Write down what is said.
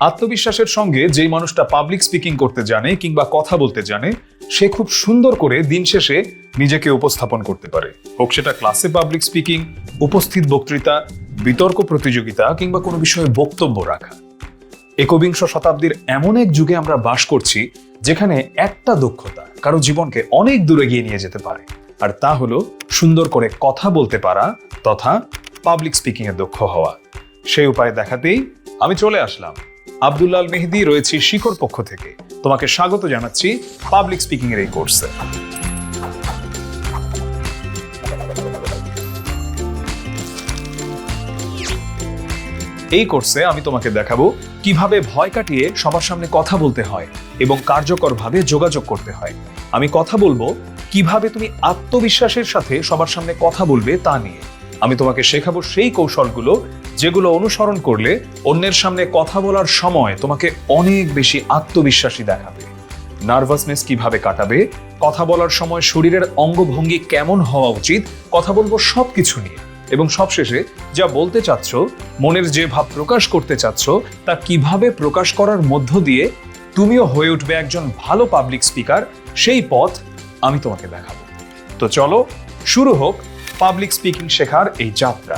আত্মবিশ্বাসের সঙ্গে যেই মানুষটা পাবলিক স্পিকিং করতে জানে কিংবা কথা বলতে জানে, সে খুব সুন্দর করে দিন শেষে নিজেকে উপস্থাপন করতে পারে। হোক সেটা ক্লাসে পাবলিক স্পিকিং উপস্থিত বক্তৃতা, বিতর্ক প্রতিযোগিতা কিংবা কোনো বিষয়ে বক্তব্য রাখা। একবিংশ শতাব্দীর এমন এক যুগে আমরা বাস করছি যেখানে একটা দক্ষতা কারও জীবনকে অনেক দূরে গিয়ে নিয়ে যেতে পারে। আর তা হলো সুন্দর করে কথা বলতে পারা তথা পাবলিক স্পিকিং এ দক্ষ হওয়া। সেই উপায় দেখাতেই আমি চলে আসলাম। আব্দুল্লাল মেহেদি রয়েছি শিখর পক্ষ থেকে। তোমাকে স্বাগত জানাচ্ছি পাবলিক স্পিকিং এর এই কোর্সে। এই কোর্সে আমি তোমাকে দেখাবো কীভাবে ভয় কাটিয়ে সবার সামনে কথা বলতে হয় এবং কার্যকরভাবে যোগাযোগ করতে হয়। আমি কথা বলব কীভাবে তুমি আত্মবিশ্বাসের সাথে সবার সামনে কথা বলবে তা নিয়ে। আমি তোমাকে শেখাবো সেই কৌশলগুলো যেগুলো অনুসরণ করলে অন্যের সামনে কথা বলার সময় তোমাকে অনেক বেশি আত্মবিশ্বাসী দেখাবে। নার্ভাসনেস কীভাবে কাটাবে, কথা বলার সময় শরীরের অঙ্গভঙ্গি কেমন হওয়া উচিত, কথা বলব সবকিছু নিয়ে। এবং সবশেষে যা বলতে চাচ্ছ, মনের যে ভাব প্রকাশ করতে চাচ্ছ, তা কীভাবে প্রকাশ করার মধ্য দিয়ে তুমিও হয়ে উঠবে একজন ভালো পাবলিক স্পিকার সেই পথ আমি তোমাকে দেখাবো। তো চলো, শুরু হোক পাবলিক স্পিকিং শেখার এই যাত্রা।